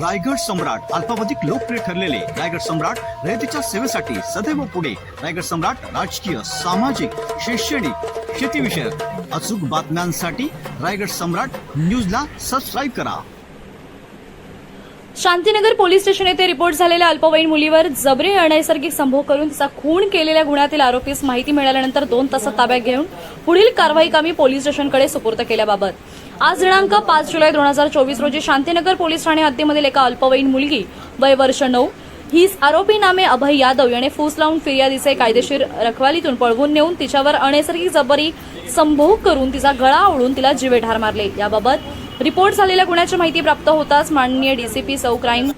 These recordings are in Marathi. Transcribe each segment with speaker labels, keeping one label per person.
Speaker 1: रायगड सम्राट अल्पावधिक लोकप्रिय ठरलेले रायगड सम्राट रयतेच्या सेवेसाठी सदैव पुढे. रायगड सम्राट राजकीय सामाजिक शैक्षणिक शेतीविषयक अचूक बातम्यांसाठी रायगड सम्राट न्यूजला सबस्क्राईब करा.
Speaker 2: शांतीनगर पोलीस स्टेशन येथे रिपोर्ट झालेल्या अल्पवयीन मुलीवर जबरी अनैसर्गिक संभोग करून तिचा खून केलेल्या गुन्ह्यातील आरोपीस माहिती मिळाल्यानंतर दोन तासात ताब्यात घेऊन पुढील कारवाई कामी पोलीस स्टेशनकडे सुपूर्द केल्याबाबत. आज दिनांक पाच जुलै दोन हजार चोवीस रोजी शांतीनगर पोलीस ठाणे हत्तीमधील एका अल्पवयीन मुलगी वय वर्ष नऊ हीच आरोपी नामे अभय यादव याने फूस लावून फिर्यादीचे कायदेशीर रखवालीतून पळवून नेऊन तिच्यावर अनैसर्गिक जबरी संभोग करून तिचा गळा ओढून तिला जीवेठार मारले. याबाबत रिपोर्ट झालेल्या गुन्ह्याची माहिती प्राप्त होताच माननीय डीसीपी सौ क्राईम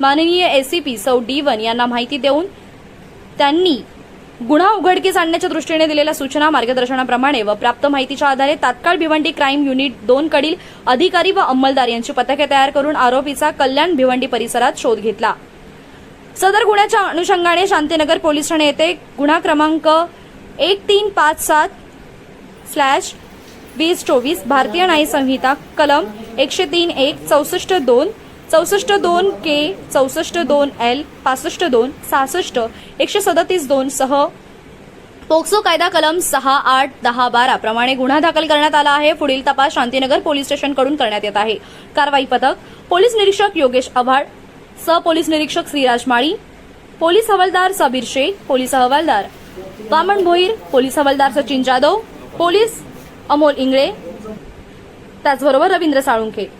Speaker 2: माननीय एसीपी सौ डी वन यांना माहिती देऊन त्यांनी गुन्हा उघडकीस आणण्याच्या दृष्टीने दिलेल्या सूचना मार्गदर्शनाप्रमाणे व प्राप्त माहितीच्या आधारे तात्काळ भिवंडी क्राईम युनिट दोन कडील अधिकारी व अंमलदार यांची पथके तयार करून आरोपीचा कल्याण भिवंडी परिसरात शोध घेतला. सदर गुन्ह्याच्या अनुषंगाने शांतीनगर पोलीस ठाणे येथे गुन्हा क्रमांक एक तीन पाच सात स्लॅश वीस चोवीस भारतीय न्याय संहिता कलम एकशे तीन एक चौसष्ट दोन चौसष्ट दोन के चौसष्ट दोन एल पासष्ट दोन सहासष्ट एकशे सदतीस दोन सह पोक्सो कायदा कलम सहा आठ दहा बारा प्रमाणे गुन्हा दाखल करण्यात आला आहे. पुढील तपास शांतीनगर पोलीस स्टेशनकडून करण्यात येत आहे. कारवाई पथक पोलीस निरीक्षक योगेश आव्हाड सह पोलीस निरीक्षक श्रीराज माळी पोलीस हवालदार सबीर शेख पोलीस हवालदार वामन भोईर पोलीस हवालदार सचिन जाधव पोलीस अमोल इंगळे त्याचबरोबर रवींद्र साळुंखे.